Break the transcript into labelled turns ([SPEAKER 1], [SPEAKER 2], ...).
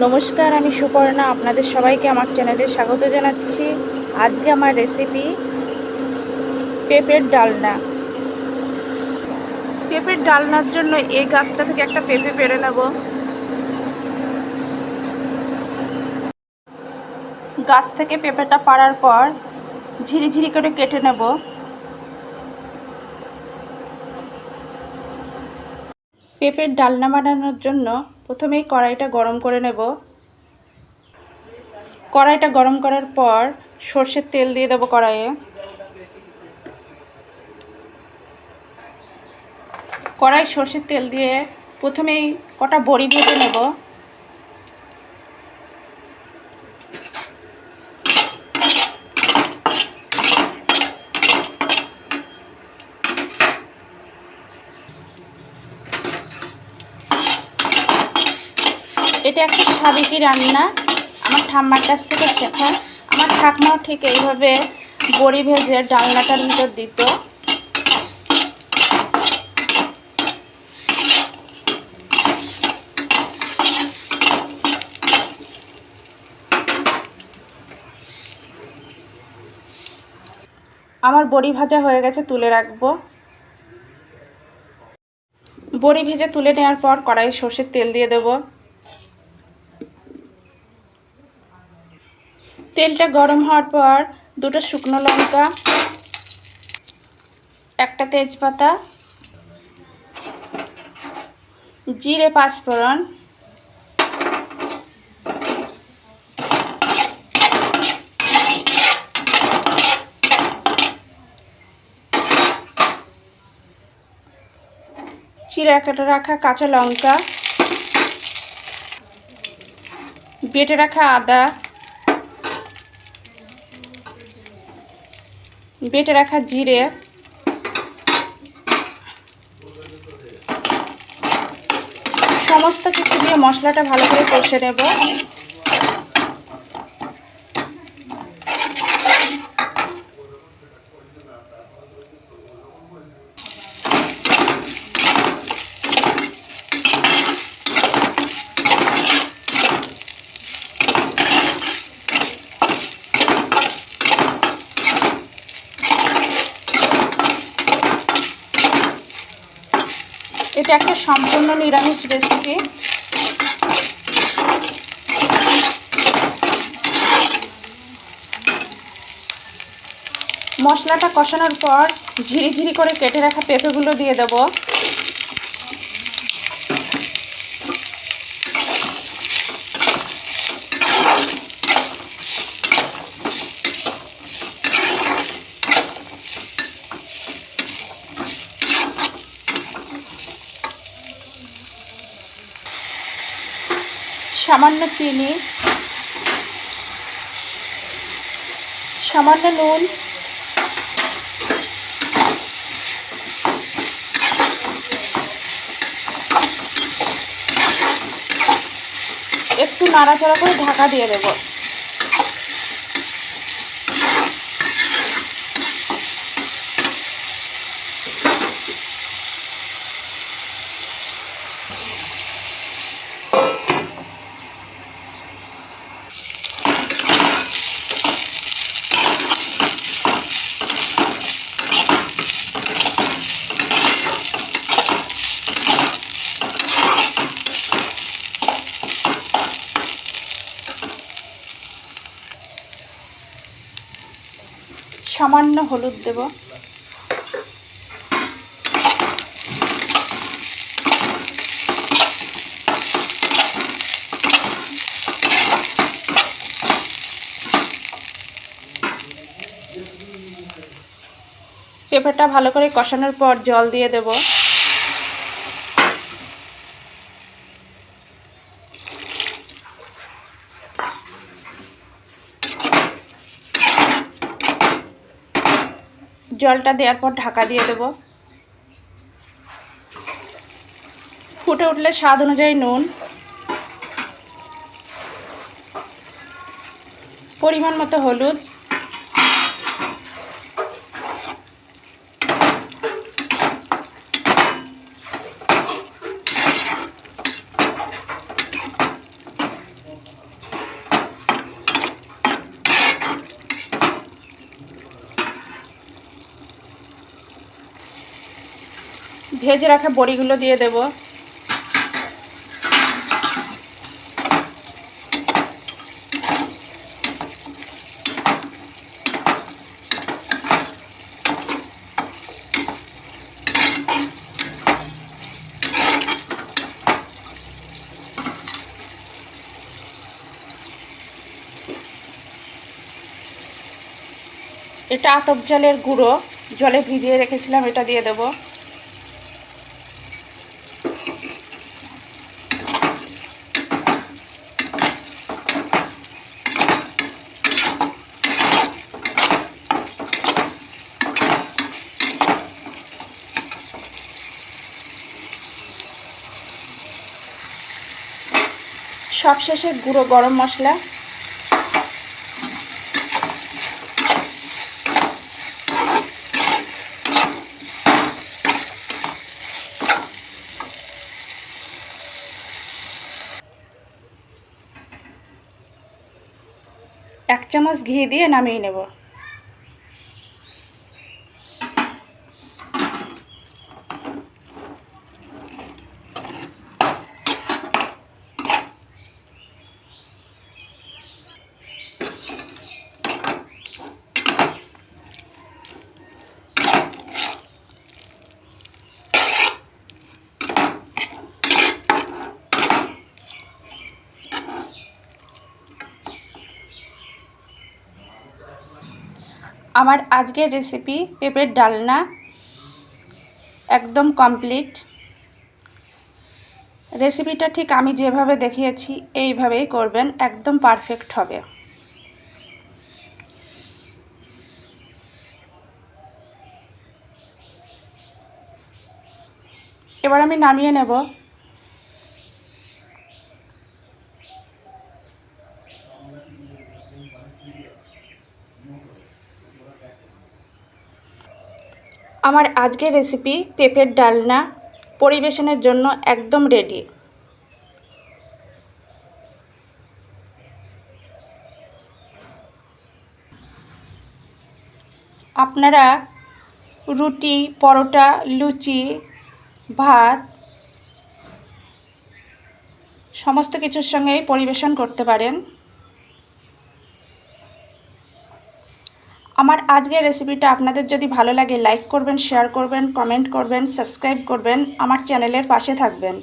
[SPEAKER 1] নমস্কার, আমি সুপর্ণা। আপনাদের সবাইকে আমার চ্যানেলে স্বাগত জানাচ্ছি। আজকে আমার রেসিপি পেঁপের ডালনা। পেঁপের ডালনার জন্য এই গাছটা থেকে একটা পেঁপে পেরে নেব। গাছ থেকে পেঁপেটা পাড়ার পর ঝিরিঝিরি করে কেটে নেব। পেঁপের ডালনা বানানোর জন্য প্রথমেই কড়াইটা গরম করে নেব। কড়াইটা গরম করার পর সর্ষের তেল দিয়ে দেবো কড়াইয়ে। কড়াই সর্ষের তেল দিয়ে প্রথমেই কটা বড়ি ভেজে নেব। এটা একটা সাবেকি রান্না। আমার ঠাম্মার কাছ থেকে শেখা। আমার ঠাকমাও ঠিক এইভাবে বড়ি ভেজে ডালনাটার ভিতর দিত। আমার বড়ি ভাজা হয়ে গেছে, তুলে রাখব। বড়ি ভেজে তুলে নেওয়ার পর কড়াইয়ে সর্ষের তেল দিয়ে দেবো। তেলটা গরম হওয়ার পর দুটো শুকনো লঙ্কা, একটা তেজপাতা, জিরে পাঁচফোড়ন চিরা কেটে রাখা কাঁচা লঙ্কা, বেটে রাখা আদা বেটে রাখা জিরে। সমস্ত কিছু দিয়ে মশলাটা ভালো করে কষে নেব। এটা একটা সম্পূর্ণ নিরামিষ রেসিপি মশলাটা কষানোর পর ঝিরিঝিরি করে কেটে রাখা পেঁপেগুলো দিয়ে দেব। সামান্য চিনি সামান্য নুন একটু নাড়াচাড়া করে ঢাকা দিয়ে দেবো। সামান্য হলুদ দেব। পেঁপেটা ভালো করে কষানোর পর জল দিয়ে দেব। জলটা দেওয়ার পর ঢাকা দিয়ে দেব। ফুটে উঠলে স্বাদ অনুযায়ী নুন। পরিমাণ মতো হলুদ। ভেজে রাখা বড়িগুলো দিয়ে দেব। এটা আতপ জলের গুঁড়ো। জলে ভিজিয়ে রেখেছিলাম, এটা দিয়ে দেবো। সবশেষে গুঁড়ো গরম মশলা। এক চামচ ঘি দিয়ে নামিয়ে নেব। আমার আজকের রেসিপি পেঁপের ডালনা একদম কমপ্লিট রেসিপিটা ঠিক আমি যেভাবে দেখিয়েছি, এইভাবেই করবেন, একদম পারফেক্ট হবে। এবার আমি নামিয়ে নেব। আমার আজকের রেসিপি পেঁপের ডালনা পরিবেশনের জন্য একদম রেডি আপনারা রুটি, পরোটা, লুচি, ভাত সমস্ত কিছুর সঙ্গেই পরিবেশন করতে পারেন। আমার আজকের রেসিপিটা আপনাদের যদি ভালো লাগে লাইক করবেন শেয়ার করবেন কমেন্ট করবেন সাবস্ক্রাইব করবেন, আমার চ্যানেলের পাশে থাকবেন।